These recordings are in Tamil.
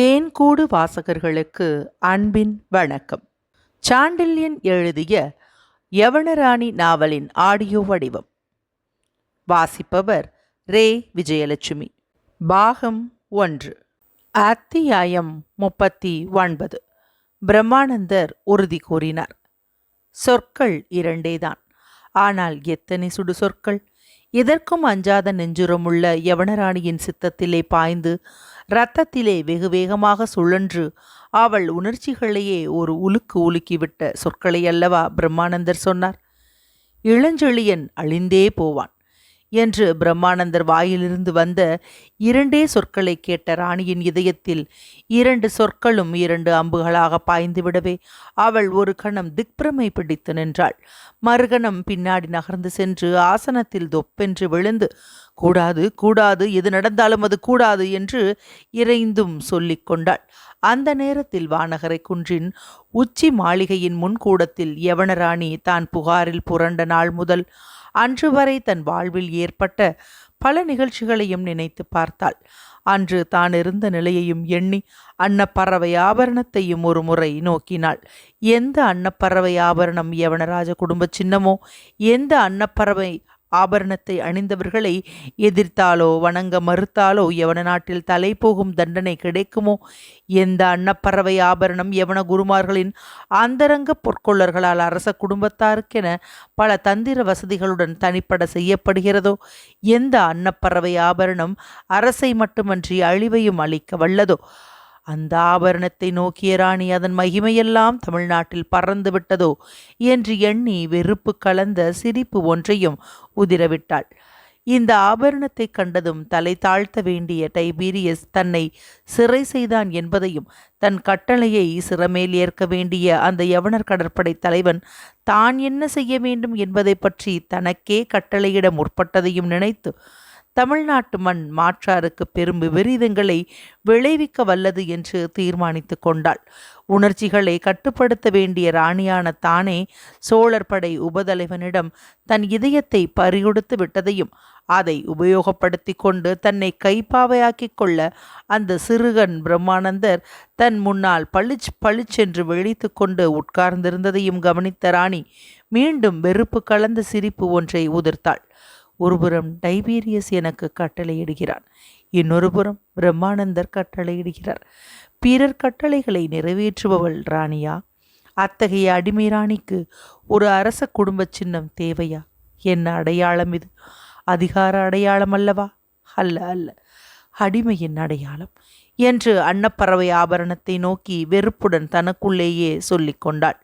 தேன்கூடு வாசகர்களுக்கு அன்பின் வணக்கம். சாண்டில்யன் எழுதிய யவனராணி நாவலின் ஆடியோ வடிவம். வாசிப்பவர் ரே. விஜயலட்சுமி. பாகம் ஒன்று. அத்தியாயம் முப்பத்தி ஒன்பது. பிரம்மானந்தர் உறுதி கூறினார். சொற்கள் இரண்டேதான். ஆனால் எத்தனை சுடு சொற்கள்? எதற்கும் அஞ்சாத நெஞ்சுரமுள்ள யவனராணியின் சித்தத்திலே பாய்ந்து இரத்தத்திலே வெகு வேகமாக சுழன்று அவள் உணர்ச்சிகளையே ஒரு உலுக்கு உலுக்கிவிட்ட சொற்களை அல்லவா பிரம்மானந்தர் சொன்னார். இளஞ்செழியன் அழிந்தே போவான். என்று பிரம்மானந்தர் வாயிலிருந்து வந்த இரண்டே சொற்களை கேட்ட ராணியின் இதயத்தில் இரண்டு சொற்களும் இரண்டு அம்புகளாக பாய்ந்துவிடவே அவள் ஒரு கணம் திக்பிரமை பிடித்து நின்றாள். மறுகணம் பின்னாடி நகர்ந்து சென்று ஆசனத்தில் தொப்பென்று விழுந்து கூடாது கூடாது எது நடந்தாலும் அது கூடாது என்று இறைந்தும் சொல்லிக் கொண்டாள். அந்த நேரத்தில் வானகரை குன்றின் உச்சி மாளிகையின் முன்கூடத்தில் யவனராணி தான் புகாரில் புரண்ட நாள் முதல் அன்று வரை தன் வாழ்வில் ஏற்பட்ட பல நிகழ்ச்சிகளையும் நினைத்து பார்த்தாள். அன்று தான் இருந்த நிலையையும் எண்ணி அன்னப்பறவை ஆபரணத்தையும் ஒரு முறை நோக்கினாள். எந்த அன்னப்பறவை ஆபரணம் யவனராஜ குடும்ப சின்னமோ? எந்த அன்னப்பறவை ஆபரணத்தை அணிந்தவர்களை எதிர்த்தாலோ வணங்க மறுத்தாலோ யவன நாட்டில் தலை போகும் தண்டனை கிடைக்குமோ? எந்த அன்னப்பறவை ஆபரணம் யவன குருமார்களின் அந்தரங்க பொற்கொள்ளர்களால் அரச குடும்பத்தாருக்கென பல தந்திர வசதிகளுடன் தனிப்பட செய்யப்படுகிறதோ? எந்த அன்னப்பறவை ஆபரணம் அரசை மட்டுமன்றி அழிவையும் அளிக்க வல்லதோ? அந்த ஆபரணத்தை நோக்கிய ராணி அதன் மகிமையெல்லாம் தமிழ்நாட்டில் பறந்து விட்டதோ என்று எண்ணி வெறுப்பு கலந்த சிரிப்பு ஒன்றையும் உதிரவிட்டாள். இந்த ஆபரணத்தை கண்டதும் தலை தாழ்த்த வேண்டிய டைபீரியஸ் தன்னை சிறை செய்தான் என்பதையும் தன் கட்டளையை சிறமேல் ஏற்க வேண்டிய அந்த யவனர் கடற்படை தலைவன் தான் என்ன செய்ய வேண்டும் என்பதை பற்றி தனக்கே கட்டளையிட முற்பட்டதையும் நினைத்து தமிழ்நாட்டு மண் மாற்றாருக்கு பெரும் விபரீதங்களை விளைவிக்க வல்லது என்று தீர்மானித்து கொண்டாள். உணர்ச்சிகளை கட்டுப்படுத்த வேண்டிய ராணியான தானே சோழர் படை உபதலைவனிடம் தன் இதயத்தை பறிகொடுத்து விட்டதையும் அதை உபயோகப்படுத்தி கொண்டு தன்னை கைப்பாவையாக்கிக் கொள்ள அந்த சிறுகன் பிரம்மானந்தர் தன் முன்னால் பளிச் பளிச்சென்று விழித்து கொண்டு உட்கார்ந்திருந்ததையும் கவனித்த ராணி மீண்டும் வெறுப்பு கலந்த சிரிப்பு ஒன்றை உதிர்த்தாள். ஒருபுறம் டைபீரியஸ் எனக்கு கட்டளையிடுகிறான் இன்னொரு புறம் பிரம்மானந்தர் கட்டளையிடுகிறார். பிறர் கட்டளைகளை நிறைவேற்றுபவள் ராணியா? அத்தகைய அடிமை ராணிக்கு ஒரு அரச குடும்ப சின்னம் தேவையா? என்ன அடையாளம் இது? அதிகார அடையாளம் அல்லவா? அல்ல அல்ல. அடிமையின் அடையாளம் என்று அன்னப்பறவை ஆபரணத்தை நோக்கி வெறுப்புடன் தனக்குள்ளேயே சொல்லி கொண்டாள்.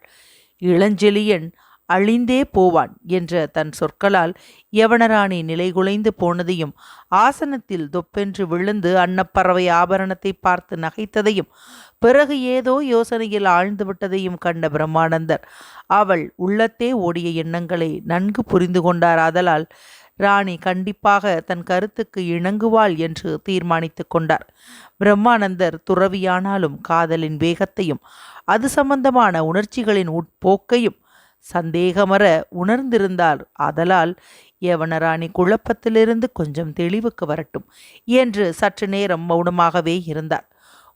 இளஞ்செழியன் அழிந்தே போவான் என்ற தன் சொற்களால் யவனராணி நிலைகுலைந்து போனதையும் ஆசனத்தில் தொப்பென்று விழுந்து அன்னப்பறவை ஆபரணத்தை பார்த்து நகைத்ததையும் பிறகு ஏதோ யோசனையில் ஆழ்ந்து விட்டதையும் கண்ட பிரம்மானந்தர் அவள் உள்ளத்தே ஓடிய எண்ணங்களை நன்கு புரிந்து கொண்டார். ஆதலால் ராணி கண்டிப்பாக தன் கருத்துக்கு இணங்குவாள் என்று தீர்மானித்து கொண்டார். பிரம்மானந்தர் துறவியானாலும் காதலின் வேகத்தையும் அது சம்பந்தமான உணர்ச்சிகளின் உட்போக்கையும் சந்தேகமற உணர்ந்திருந்தார் ஆதலால் யவனராணி குழப்பத்திலிருந்து கொஞ்சம் தெளிவுக்கு வரட்டும் என்று சற்று நேரம் மௌனமாகவே இருந்தார்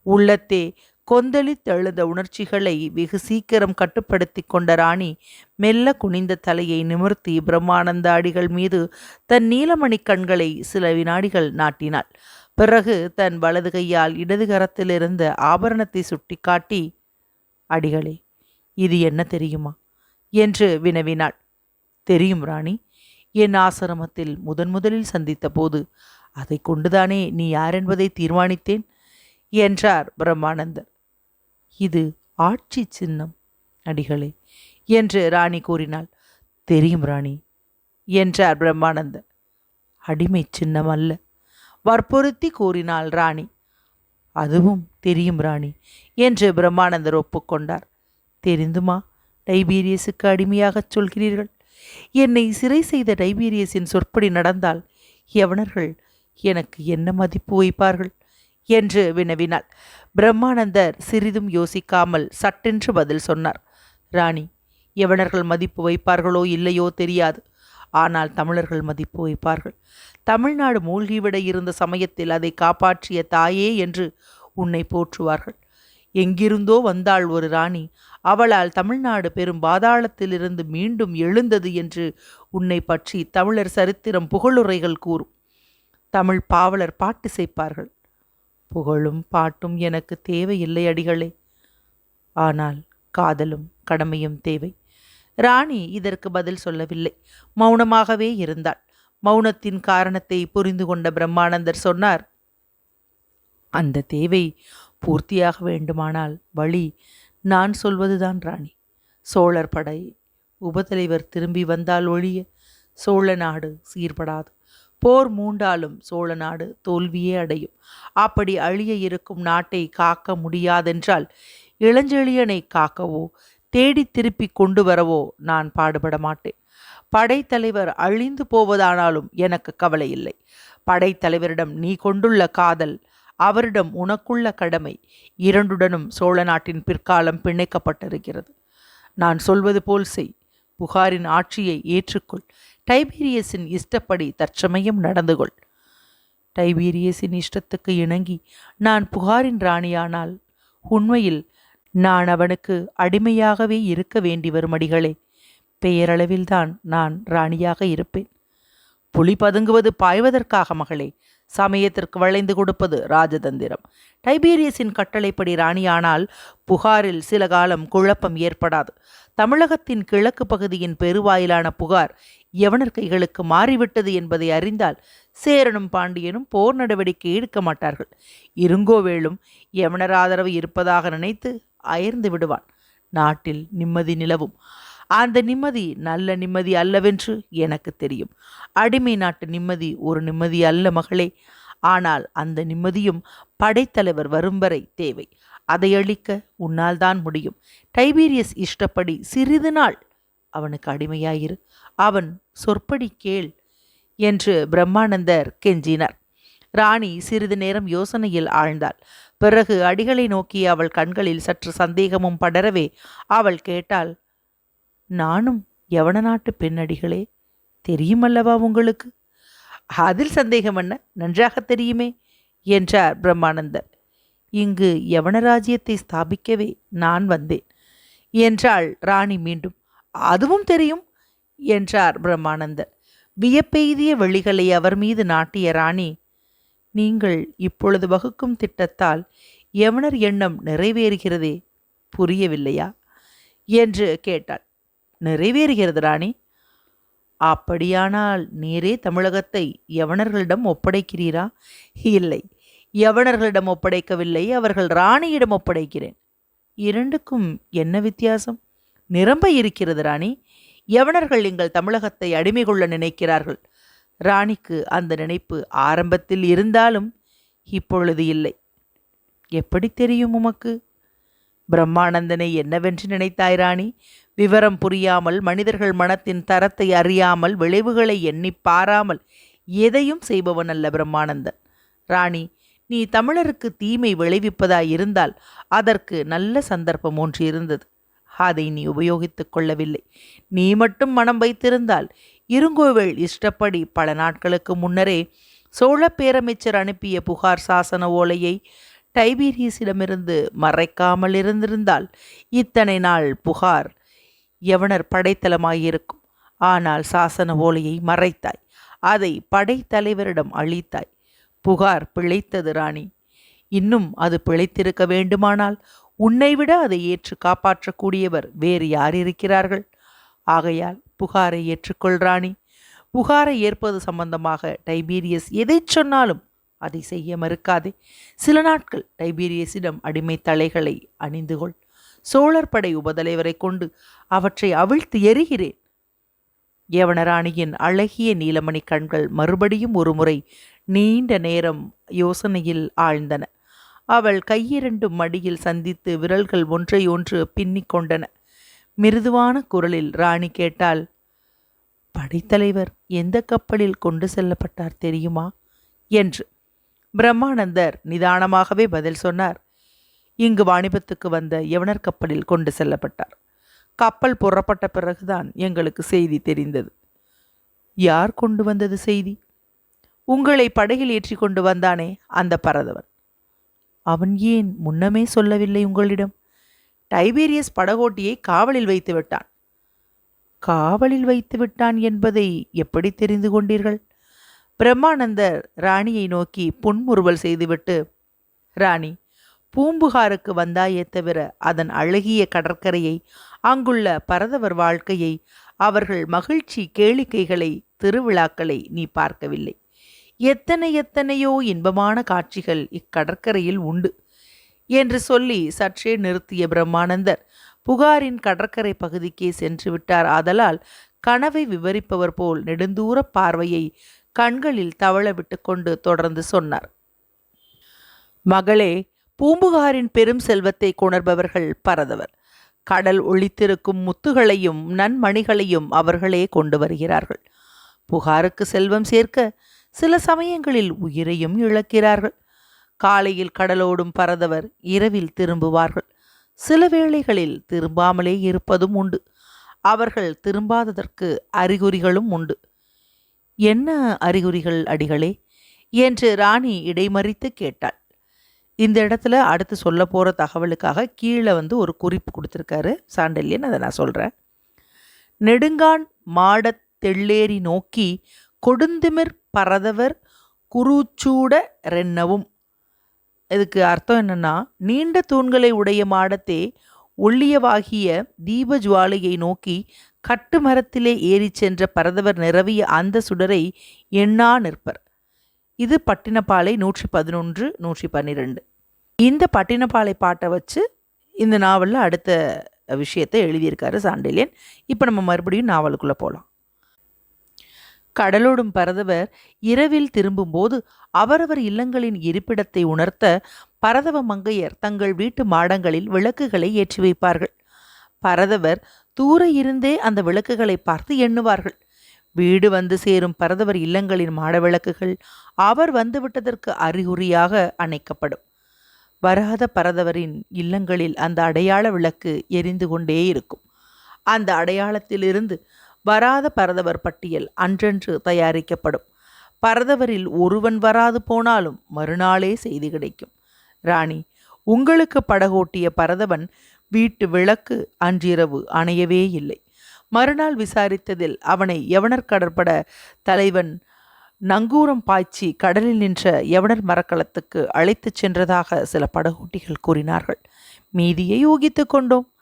உள்ளத்தே கொந்தளித்தெழுந்த உணர்ச்சிகளை வெகு சீக்கிரம் கட்டுப்படுத்தி கொண்ட ராணி மெல்ல குனிந்த தலையை நிமிர்த்தி பிரம்மானந்த அடிகள் மீது தன் நீலமணி கண்களை சில வினாடிகள் நாட்டினாள். பிறகு தன் வலது கையால் இடது கரத்திலிருந்த ஆபரணத்தை சுட்டிக்காட்டி அடிகளே இது என்ன தெரியுமா? என்று வினவினாள். தெரியும் ராணி என் ஆசிரமத்தில் முதன் முதலில் சந்தித்த போது அதை கொண்டுதானே நீ யார் என்பதை தீர்மானித்தேன்? என்றார் பிரம்மானந்தர். இது ஆட்சி சின்னம் அடிகளே என்று ராணி கூறினாள். தெரியும் ராணி என்றார் பிரம்மானந்தர். அடிமை சின்னம் அல்ல வற்புறுத்தி கூறினாள் ராணி. அதுவும் தெரியும் ராணி என்று பிரம்மானந்தர் ஒப்புக்கொண்டார். தெரிந்துமா? டைபீரியஸுக்கு அடிமையாகச் சொல்கிறீர்கள். என்னை சிறை செய்த டைபீரியஸின் சொற்படி நடந்தால் யவனர்கள் எனக்கு என்ன மதிப்பு வைப்பார்கள்? என்று வினவினாள். பிரம்மானந்தர் சிறிதும் யோசிக்காமல் சட்டென்று பதில் சொன்னார். ராணி யவனர்கள் மதிப்பு வைப்பார்களோ இல்லையோ தெரியாது. ஆனால் தமிழர்கள் மதிப்பு வைப்பார்கள். தமிழ்நாடு மூழ்கிவிட இருந்த சமயத்தில் அதை காப்பாற்றிய தாயே என்று உன்னை போற்றுவார்கள். எங்கிருந்தோ வந்தாள் ஒரு ராணி அவளால் தமிழ்நாடு பெரும் பாதாளத்திலிருந்து மீண்டும் எழுந்தது என்று உன்னை பற்றி தமிழர் சரித்திரம் புகழுரைகள் கூறும். தமிழ் பாவலர் பாட்டு செய்ப்பார்கள். புகழும் பாட்டும் எனக்கு தேவையில்லை அடிகளே. ஆனால் காதலும் கடமையும் தேவை. ராணி இதற்கு பதில் சொல்லவில்லை. மௌனமாகவே இருந்தாள். மௌனத்தின் காரணத்தை புரிந்து கொண்ட பிரம்மானந்தர் சொன்னார் அந்த தேவை பூர்த்தியாக வேண்டுமானால் வழி நான் சொல்வதுதான் ராணி. சோழர் படை உபதலைவர் திரும்பி வந்தால் ஒழிய சோழ நாடு சீர்படாது. போர் மூண்டாலும் சோழ நாடு தோல்வியே அடையும். அப்படி அழிய இருக்கும் நாட்டை காக்க முடியாதென்றால் இளஞ்செழியனை காக்கவோ தேடி திருப்பி கொண்டு வரவோ நான் பாடுபட மாட்டேன். படைத்தலைவர் அழிந்து போவதானாலும் எனக்கு கவலை இல்லை படைத்தலைவரிடம் நீ கொண்டுள்ள காதல் அவரிடம் உனக்குள்ள கடமை இரண்டுடனும் சோழ நாட்டின் பிற்காலம் பிணைக்கப்பட்டிருக்கிறது. நான் சொல்வது போல் செய். புகாரின் ஆட்சியை ஏற்றுக்கொள். டைபீரியஸின் இஷ்டப்படி தற்சமயம் நடந்து கொள். டைபீரியஸின் இஷ்டத்துக்கு இணங்கி நான் புகாரின் ராணியானால் உண்மையில் நான் அவனுக்கு அடிமையாகவே இருக்க வேண்டி வரும் அடிகளே. பெயரளவில்தான் நான் ராணியாக இருப்பேன். புலி பதுங்குவது பாய்வதற்காக மகளே. சமயத்திற்கு வளைந்து கொடுப்பது ராஜதந்திரம். டைபீரியஸின் கட்டளைப்படி ராணியானால் புகாரில் சில காலம் குழப்பம் ஏற்படாது. தமிழகத்தின் கிழக்கு பகுதியின் பெருவாயிலான புகார் எவனர் கைகளுக்கு மாறிவிட்டது என்பதை அறிந்தால் சேரனும் பாண்டியனும் போர் நடவடிக்கை எடுக்க மாட்டார்கள். இருங்கோவேளும் எவனர் ஆதரவு இருப்பதாக நினைத்து அயர்ந்து விடுவான். நாட்டில் நிம்மதி நிலவும். அந்த நிம்மதி நல்ல நிம்மதி அல்லவென்று எனக்கு தெரியும். அடிமை நாட்டு நிம்மதி ஒரு நிம்மதி அல்ல மகளே. ஆனால் அந்த நிம்மதியும் படைத்தலைவர் வரும் வரை தேவை. அதை அளிக்க உன்னால் தான் முடியும். டைபீரியஸ் இஷ்டப்படி சிறிது நாள் அவனுக்கு அடிமையாயிரு. அவன் சொற்படி கேள் என்று பிரம்மானந்தர் கெஞ்சினார். ராணி சிறிது நேரம் யோசனையில் ஆழ்ந்தாள். பிறகு அடிகளை நோக்கி அவள் கண்களில் சற்று சந்தேகமும் படரவே அவள் கேட்டாள் நானும் யவன நாட்டு பெண்ணடிகளே. தெரியுமல்லவா உங்களுக்கு? அதில் சந்தேகம் என்ன? நன்றாக தெரியுமே என்றார் பிரம்மானந்தர். இங்கு யவனராஜ்யத்தை ஸ்தாபிக்கவே நான் வந்தேன் என்றாள் ராணி மீண்டும். அதுவும் தெரியும் என்றார் பிரம்மானந்தர். வியப்பெய்திய வெளிகளை அவர் மீது நாட்டிய ராணி நீங்கள் இப்பொழுது வகுக்கும் திட்டத்தால் யவனர் எண்ணம் நிறைவேறுகிறதே புரியவில்லையா? என்று கேட்டாள். நிறைவேறுகிறது ராணி. அப்படியானால் நீரே தமிழகத்தை யவனர்களிடம் ஒப்படைக்கிறீரா? இல்லை. யவனர்களிடம் ஒப்படைக்கவில்லை. அவர்கள் ராணியிடம் ஒப்படைக்கிறேன். இரண்டுக்கும் என்ன வித்தியாசம்? நிரம்ப இருக்கிறது ராணி. யவனர்கள் எங்கள் தமிழகத்தை அடிமை கொள்ள நினைக்கிறார்கள். ராணிக்கு அந்த நினைப்பு ஆரம்பத்தில் இருந்தாலும் இப்பொழுது இல்லை. எப்படி தெரியும் உமக்கு? பிரம்மானந்தனை என்னவென்று நினைத்தாய் ராணி? விவரம் புரியாமல் மனிதர்கள் மனத்தின் தரத்தை அறியாமல் விளைவுகளை எண்ணி பாராமல் எதையும் செய்பவன் அல்ல பிரம்மானந்தன். ராணி நீ தமிழருக்கு தீமை விளைவிப்பதாய் இருந்தால் அதற்கு நல்ல சந்தர்ப்பம் ஒன்று இருந்தது. அதை நீ உபயோகித்துக் கொள்ளவில்லை. நீ மட்டும் மனம் வைத்திருந்தால் இருங்கோவேள் இஷ்டப்படி பல நாட்களுக்கு முன்னரே சோழ பேரமைச்சர் அனுப்பிய புகார் சாசன ஓலையை டைபீரியஸிடமிருந்து மறைக்காமல் இருந்திருந்தால் இத்தனை நாள் புகார் யவனர் படைத்தலமாயிருக்கும் ஆனால் சாசன ஓலையை மறைத்தாய். அதை படைத்தலைவரிடம் அளித்தாய். புகார் பிழைத்தது ராணி. இன்னும் அது பிழைத்திருக்க வேண்டுமானால் உன்னை விட அதை ஏற்று காப்பாற்றக்கூடியவர் வேறு யார் இருக்கிறார்கள்? ஆகையால் புகாரை ஏற்றுக்கொள் ராணி. புகாரை ஏற்பது சம்பந்தமாக டைபீரியஸ் எதை சொன்னாலும் அதை செய்ய மறுக்காதே. சில நாட்கள் டைபீரியஸிடம் அடிமை தலைகளை அணிந்து கொள் சோழர் படை உபதலைவரை கொண்டு அவற்றை அவிழ்த்து எறிகிறேன். யவனராணியின் அழகிய நீலமணி கண்கள் மறுபடியும் ஒருமுறை நீண்ட நேரம் யோசனையில் ஆழ்ந்தன. அவள் கையிரண்டும் மடியில் சந்தித்து விரல்கள் ஒன்றையொன்று பின்னிக் கொண்டன. மிருதுவான குரலில் ராணி கேட்டால் படைத்தலைவர் எந்த கப்பலில் கொண்டு செல்லப்பட்டார் தெரியுமா? என்று. பிரம்மானந்தர் நிதானமாகவே பதில் சொன்னார் இங்கு வாணிபத்துக்கு வந்த யவனர் கப்பலில் கொண்டு செல்லப்பட்டார். கப்பல் புறப்பட்ட பிறகுதான் எங்களுக்கு செய்தி தெரிந்தது. யார் கொண்டு வந்தது செய்தி? உங்களை படகில் ஏற்றி கொண்டு வந்தானே அந்த பரதவன். அவன் ஏன் முன்னமே சொல்லவில்லை உங்களிடம்? டைபீரியஸ் படகோட்டியை காவலில் வைத்து விட்டான். காவலில் வைத்து விட்டான் என்பதை எப்படி தெரிந்து கொண்டீர்கள்? பிரம்மானந்தர் ராணியை நோக்கி புன்முறுவல் செய்துவிட்டு ராணி பூம்புகாருக்கு வந்தாயே தவிர அதன் அழகிய கடற்கரையை அங்குள்ள பரதவர் வாழ்க்கையை அவர்கள் மகிழ்ச்சி கேளிக்கைகளை திருவிழாக்களை நீ பார்க்கவில்லை. எத்தனை எத்தனையோ இன்பமான காட்சிகள் இக்கடற்கரையில் உண்டு என்று சொல்லி சற்றே நிறுத்திய பிரம்மானந்தர் புகாரின் கடற்கரை பகுதிக்கே சென்று விட்டார். ஆதலால் கனவை விவரிப்பவர் போல் நெடுந்தூர பார்வையை கண்களில் தவள விட்டுக்கொண்டு தொடர்ந்து சொன்னார். மகளே பூம்புகாரின் பெரும் செல்வத்தை கொணர்பவர்கள் பரதவர். கடல் ஒளித்திருக்கும் முத்துகளையும் நன்மணிகளையும் அவர்களே கொண்டு வருகிறார்கள். புகாருக்கு செல்வம் சேர்க்க சில சமயங்களில் உயிரையும் இழக்கிறார்கள். காலையில் கடலோடும் பரதவர் இரவில் திரும்புவார்கள். சில வேளைகளில் திரும்பாமலே இருப்பதும் உண்டு. அவர்கள் திரும்பாததற்கு அறிகுறிகளும் உண்டு. என்ன அறிகுறிகள் அடிகளே? என்று ராணி இடைமறித்து கேட்டாள். இந்த இடத்துல அடுத்து சொல்ல போகிற தகவலுக்காக கீழே வந்து ஒரு குறிப்பு கொடுத்துருக்காரு சாண்டல்யன். அதை நான் சொல்கிறேன் நெடுங்கான் மாடத் தெள்ளேறி நோக்கி கொடுந்திமிர் பரதவர் குருச்சூட ரென்னவும். இதுக்கு அர்த்தம் என்னென்னா நீண்ட தூண்களை உடைய மாடத்தே ஒள்ளியவாகிய தீப ஜுவாலையை நோக்கி கட்டு மரத்திலே ஏறிச் சென்ற பரதவர் நிறவிய அந்த சுடரை எண்ணா நிற்பர். இது பட்டினப்பாலை நூற்றி பதினொன்று நூற்றி பன்னிரெண்டு. இந்த பட்டினப்பாலை பாட்டை வச்சு இந்த நாவலில் அடுத்த விஷயத்தை எழுதியிருக்காரு சாண்டிலியன். இப்போ நம்ம மறுபடியும் நாவலுக்குள்ளே போகலாம் கடலோடும் பரதவர் இரவில் திரும்பும்போது அவரவர் இல்லங்களின் இருப்பிடத்தை உணர்த்த பரதவ மங்கையர் தங்கள் வீட்டு மாடங்களில் விளக்குகளை ஏற்றி வைப்பார்கள். பரதவர் தூர இருந்தே அந்த விளக்குகளை பார்த்து எண்ணுவார்கள். வீடு வந்து சேரும் பரதவர் இல்லங்களின் மாட விளக்குகள் அவர் வந்துவிட்டதற்கு அறிகுறியாக அணைக்கப்படும். வராத பரதவரின் இல்லங்களில் அந்த அடையாள விளக்கு எரிந்து கொண்டே இருக்கும். அந்த அடையாளத்திலிருந்து வராத பரதவர் பட்டியல் அன்றன்று தயாரிக்கப்படும். பரதவரில் ஒருவன் வராது போனாலும் மறுநாளே செய்தி கிடைக்கும். ராணி உங்களுக்கு படகோட்டிய பரதவன் வீட்டு விளக்கு அன்றிரவு அணையவே இல்லை. மறுநாள் விசாரித்ததில் அவனை யவனர் கடற்பட தலைவன் நங்கூரம் பாய்ச்சி கடலில் நின்ற எவனர் மரக்கலத்துக்கு அழைத்துச் சென்றதாக சில படகோட்டிகள் கூறினார்கள். மீதியை ஊகித்து கொண்டோம்.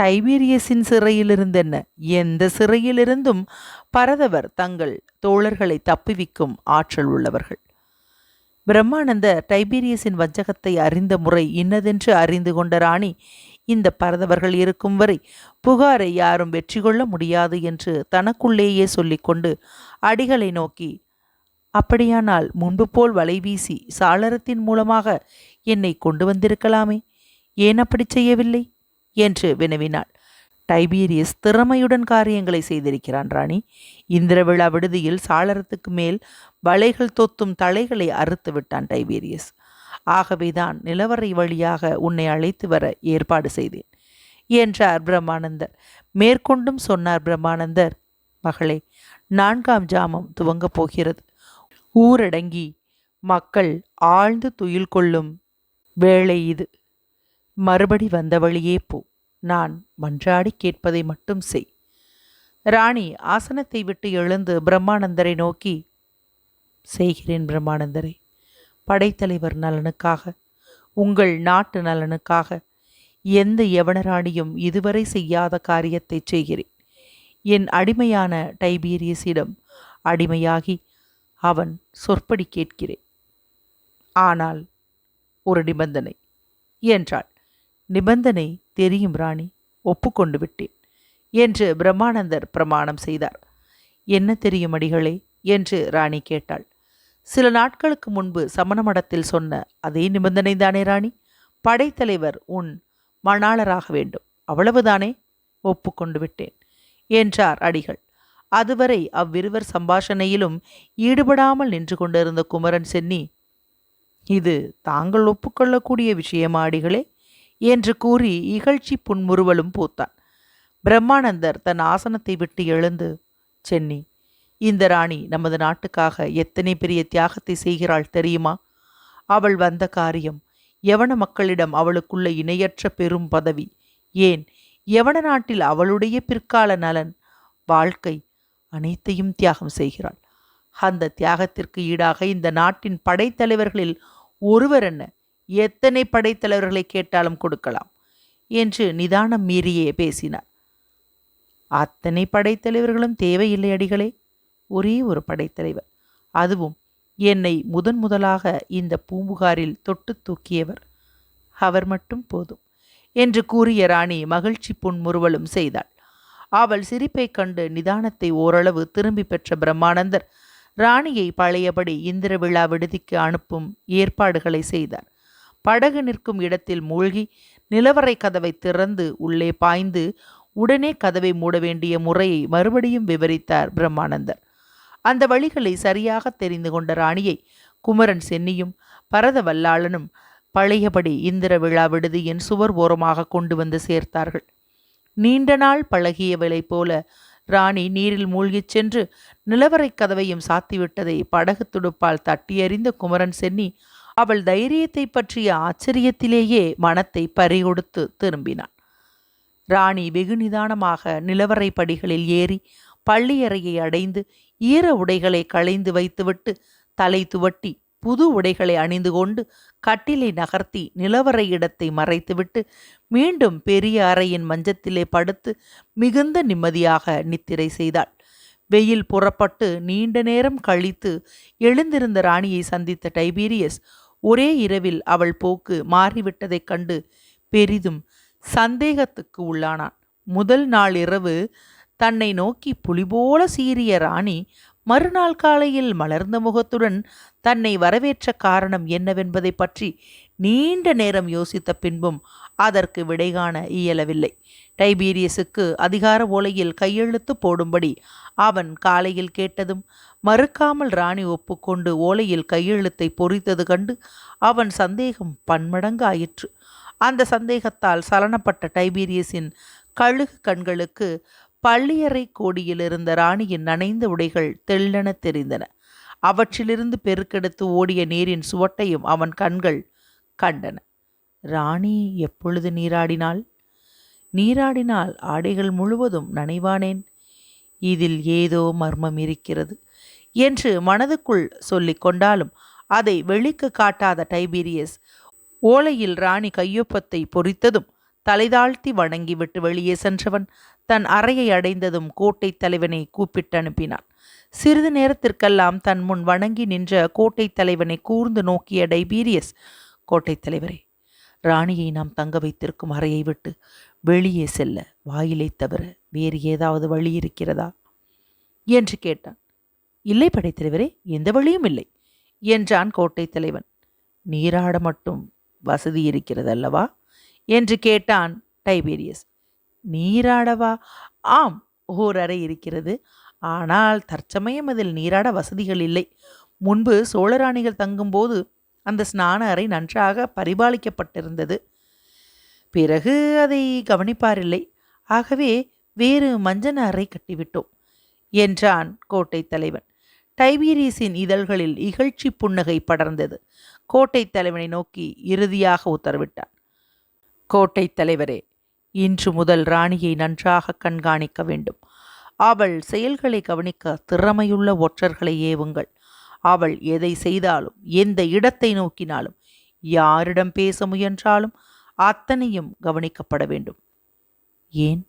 டைபீரியஸின் சிறையிலிருந்தென்ன? எந்த சிறையிலிருந்தும் பரதவர் தங்கள் தோழர்களை தப்புவிக்கும் ஆற்றல் உள்ளவர்கள். பிரம்மானந்த டைபீரியஸின் வஞ்சகத்தை அறிந்த முறை இன்னதென்று அறிந்து கொண்ட ராணி இந்த பரதவர்கள் இருக்கும் வரை புகாரை யாரும் வெற்றி கொள்ள முடியாது என்று தனக்குள்ளேயே சொல்லிக்கொண்டு அடிகளை நோக்கி அப்படியானால் முன்பு போல் வலை வீசி சாளரத்தின் மூலமாக என்னை கொண்டு வந்திருக்கலாமே. ஏன் அப்படி செய்யவில்லை? என்று வினவினாள். டைபீரியஸ் திறமையுடன் காரியங்களை செய்திருக்கிறான் ராணி. இந்திர விழா விடுதியில் சாளரத்துக்கு மேல் வலைகள் தொத்தும் தலைகளை அறுத்து விட்டான் டைபீரியஸ். ஆகவேதான் நிலவரை வழியாக உன்னை அழைத்து வர ஏற்பாடு செய்தேன் என்றார் பிரம்மானந்தர். மேற்கொண்டும் சொன்னார் பிரம்மானந்தர் மகளே நான்காம் ஜாமம் துவங்கப் போகிறது. ஊரடங்கி மக்கள் ஆழ்ந்து துயில் கொள்ளும் வேளை இது. மறுபடி வந்த வழியே போ. நான் மன்றாடி கேட்பதை மட்டும் செய். ராணி ஆசனத்தை விட்டு எழுந்து பிரம்மானந்தரை நோக்கி செய்கிறேன் பிரம்மானந்தரை படைத்தலைவர் நலனுக்காக உங்கள் நாட்டு நலனுக்காக எந்த யவனராணியும் இதுவரை செய்யாத காரியத்தை செய்கிறேன். என் அடிமையான டைபீரியஸிடம் அடிமையாகி அவன் சொற்படி கேட்கிறேன். ஆனால் ஒரு நிபந்தனை என்றாள். நிபந்தனை தெரியும் ராணி ஒப்புக்கொண்டு விட்டேன் என்று பிரம்மானந்தர் பிரமாணம் செய்தார். என்ன தெரியும் அடிகளே என்று ராணி கேட்டாள். சில நாட்களுக்கு முன்பு சமண மடத்தில் சொன்ன அதே நிபந்தனை தானே ராணி? படைத்தலைவர் உன் மணாளராக வேண்டும். அவ்வளவுதானே? ஒப்புக்கொண்டு விட்டேன் என்றார் அடிகள். அதுவரை அவ்விருவர் சம்பாஷணையிலும் ஈடுபடாமல் நின்று கொண்டிருந்த குமரன் சென்னி இது தாங்கள் ஒப்புக்கொள்ளக்கூடிய விஷயமாடிகளே என்று கூறி இகழ்ச்சி புன்முறுவலும் பூத்தான். பிரம்மானந்தர் தன் ஆசனத்தை விட்டு எழுந்து சென்னி இந்த ராணி நமது நாட்டுக்காக எத்தனை பெரிய தியாகத்தை செய்கிறாள் தெரியுமா? அவள் வந்த காரியம் யவன மக்களிடம் அவளுக்குள்ள இணையற்ற பெரும் பதவி ஏன் யவன நாட்டில் அவளுடைய பிற்கால நலன் வாழ்க்கை அனைத்தையும் தியாகம் செய்கிறாள். அந்த தியாகத்திற்கு ஈடாக இந்த நாட்டின் படைத்தலைவர்களில் ஒருவர் என்ன? எத்தனை படைத்தலைவர்களை கேட்டாலும் கொடுக்கலாம் என்று நிதானம் மீறியே பேசினார். அத்தனை படைத்தலைவர்களும் தேவையில்லை அடிகளே ஒரே ஒரு படைத்தலைவர். அதுவும் என்னை முதன் முதலாக இந்த பூம்புகாரில் தொட்டு தூக்கியவர். அவர் மட்டும் போதும் என்று கூறிய ராணி மகிழ்ச்சி புன்முறுவலும் செய்தாள். அவள் சிரிப்பைக் கண்டு நிதானத்தை ஓரளவு திரும்பி பெற்ற பிரம்மானந்தர் ராணியை பழையபடி இந்திர விழா விடுதிக்கு அனுப்பும் ஏற்பாடுகளை செய்தார். படகு நிற்கும் இடத்தில் மூழ்கி நிலவரை கதவை திறந்து உள்ளே பாய்ந்து உடனே கதவை மூட வேண்டிய முறையை மறுபடியும் விவரித்தார் பிரம்மானந்தர். அந்த வழிகளை சரியாக தெரிந்து கொண்ட ராணியை குமரன் சென்னியும் பரத வல்லாளனும் பழையபடி இந்திர விழா விடுதியின் சுவர் ஓரமாக கொண்டு வந்து சேர்த்தார்கள். நீண்ட நாள் பழகியவளை போல ராணி நீரில் மூழ்கிச் சென்று நிலவரை கதவையும் சாத்திவிட்டதை படகு துடுப்பால் தட்டியறிந்த குமரன் சென்னி அவள் தைரியத்தை பற்றிய ஆச்சரியத்திலேயே மனத்தை பறிகொடுத்து திரும்பினான் ராணி வெகு நிதானமாக நிலவரை படிகளில் ஏறி பள்ளியறையை அடைந்து ஈர உடைகளை களைந்து வைத்துவிட்டு தலை துவட்டி புது உடைகளை அணிந்து கொண்டு கட்டிலை நகர்த்தி நிலவரை இடத்தை மறைத்துவிட்டு மீண்டும் பெரிய அறையின் மஞ்சத்திலே படுத்து மிகுந்த நிம்மதியாக நித்திரை செய்தாள். வெயில் புறப்பட்டு நீண்ட நேரம் கழித்து எழுந்திருந்த ராணியை சந்தித்த டைபீரியஸ் ஒரே இரவில் அவள் போக்கு மாறிவிட்டதைக் கண்டு பெரிதும் சந்தேகத்துக்கு உள்ளானான். முதல் நாள் இரவு தன்னை நோக்கி புலிபோல சீறிய ராணி மறுநாள் காலையில் மலர்ந்த முகத்துடன் தன்னை வரவேற்ற காரணம் என்னவென்பதை பற்றி நீண்ட நேரம் யோசித்த பின்பும் அதற்கு விடை காண இயலவில்லை. டைபீரியஸுக்கு அதிகார ஓலையில் கையெழுத்து போடும்படி அவன் காலையில் கேட்டதும் மறுக்காமல் ராணி ஒப்புக்கொண்டு ஓலையில் கையெழுத்தை பொறித்தது கண்டு அவன் சந்தேகம் பன்மடங்காயிற்று. அந்த சந்தேகத்தால் சலனப்பட்ட டைபீரியஸின் கழுகு கண்களுக்கு பள்ளியறை கோடியில் இருந்த ராணியின் நனைந்த உடைகள் தெள்ளென தெரிந்தன. அவற்றிலிருந்து பெருக்கெடுத்து ஓடிய நீரின் சுவட்டையும் அவன் கண்கள் கண்டன. ராணி எப்பொழுது நீராடினாள்? நீராடினால் ஆடைகள் முழுவதும் நனைவானேன். இதில் ஏதோ மர்மம் இருக்கிறது என்று மனதுக்குள் சொல்லிக் கொண்டாலும் அதை வெளிக்கு காட்டாத டைபீரியஸ் ஓலையில் ராணி கையொப்பத்தை பொறித்ததும் தலைதாழ்த்தி வணங்கிவிட்டு வெளியே சென்றவன். தன் அறையை அடைந்ததும் கோட்டை தலைவனை கூப்பிட்டு அனுப்பினான். சிறிது நேரத்திற்கெல்லாம் தன் முன் வணங்கி நின்ற கோட்டை தலைவனை கூர்ந்து நோக்கிய டைபீரியஸ் கோட்டை தலைவரே ராணியை நாம் தங்க வைத்திருக்கும் அறையை விட்டு வெளியே செல்ல வாயிலை தவிர வேறு ஏதாவது வழி இருக்கிறதா? என்று கேட்டான். இல்லை படைத்தலைவரே எந்த வழியும் இல்லை என்றான் கோட்டை தலைவன். நீராட மட்டும் வசதி இருக்கிறது அல்லவா என்று கேட்டான் டைபீரியஸ். நீராடவா? ஆம் ஓர் அறை இருக்கிறது. ஆனால் தற்சமயம் அதில் நீராட வசதிகள் இல்லை. முன்பு சோழராணிகள் தங்கும்போது அந்த ஸ்நான அறை நன்றாக பரிபாலிக்கப்பட்டிருந்தது. பிறகு அதை கவனிப்பாரில்லை. ஆகவே வேறு மஞ்சன அறை கட்டிவிட்டோம் என்றான் கோட்டை தலைவன். டைபீரியஸின் இதழ்களில் இகழ்ச்சி புன்னகை படர்ந்தது. கோட்டை தலைவனை நோக்கி இறுதியாக உத்தரவிட்டான். கோட்டை தலைவரே இன்று முதல் ராணியை நன்றாக கண்காணிக்க வேண்டும். அவள் செயல்களை கவனிக்க திறமையுள்ள ஒற்றர்களை ஏவுங்கள். அவள் எதை செய்தாலும் எந்த இடத்தை நோக்கினாலும் யாரிடம் பேச முயன்றாலும் அத்தனையும் கவனிக்கப்பட வேண்டும். ஏன்?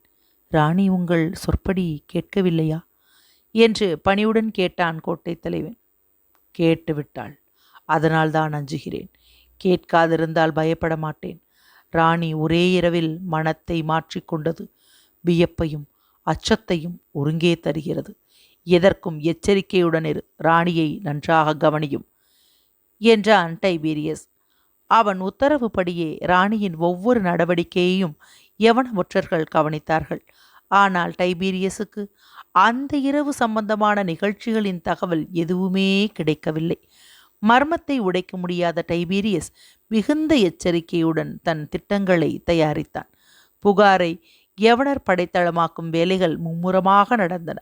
ராணி உங்கள் சொற்படி கேட்கவில்லையா? என்று பணிவுடன் கேட்டான் கோட்டை தலைவன். கேட்டுவிட்டாள். அதனால் தான் அஞ்சுகிறேன். கேட்காதிருந்தால் பயப்பட மாட்டேன். ராணி ஒரே இரவில் மனத்தை மாற்றிக்கொண்டது வியப்பையும் அச்சத்தையும் ஒருங்கே தருகிறது. எதற்கும் எச்சரிக்கையுடன் இரு. ராணியை நன்றாக கவனியும். என்றான் டைபீரியஸ். அவன் உத்தரவுப்படியே ராணியின் ஒவ்வொரு நடவடிக்கையையும் யவன ஒற்றர்கள் கவனித்தார்கள். ஆனால் டைபீரியஸுக்கு அந்த இரவு சம்பந்தமான நிகழ்ச்சிகளின் தகவல் எதுவுமே கிடைக்கவில்லை. மர்மத்தை உடைக்க முடியாத டைபீரியஸ் மிகுந்த எச்சரிக்கையுடன் தன் திட்டங்களை தயாரித்தான். புகாரை எவனர் படைத்தளமாக்கும் வேலைகள் மும்முரமாக நடந்தன.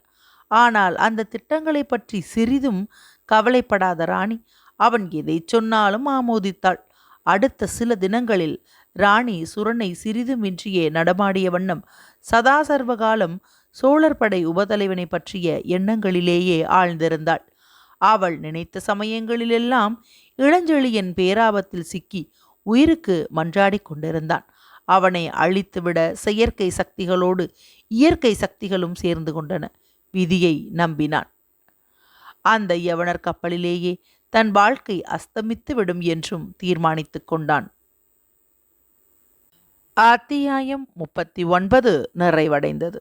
ஆனால் அந்த திட்டங்களை பற்றி சிறிதும் கவலைப்படாத ராணி அவன் எதை சொன்னாலும் ஆமோதித்தாள். அடுத்த சில தினங்களில் ராணி சுரனை சிறிதுமின்றியே நடமாடிய வண்ணம் சதா சர்வகாலம் சோழர் படை உபதலைவனை பற்றிய எண்ணங்களிலேயே ஆழ்ந்திருந்தாள். அவள் நினைத்த சமயங்களிலெல்லாம் இளஞ்செழியன் பேராபத்தில் சிக்கி உயிருக்கு மன்றாடிக் கொண்டிருந்தான். அவனை அழித்துவிட செயற்கை சக்திகளோடு இயற்கை சக்திகளும் சேர்ந்து கொண்டன. விதியை நம்பினான். அந்த யவனர் கப்பலிலேயே தன் வாழ்க்கை அஸ்தமித்து விடும் என்றும் தீர்மானித்து கொண்டான். அத்தியாயம் முப்பத்தி ஒன்பது நிறைவடைந்தது.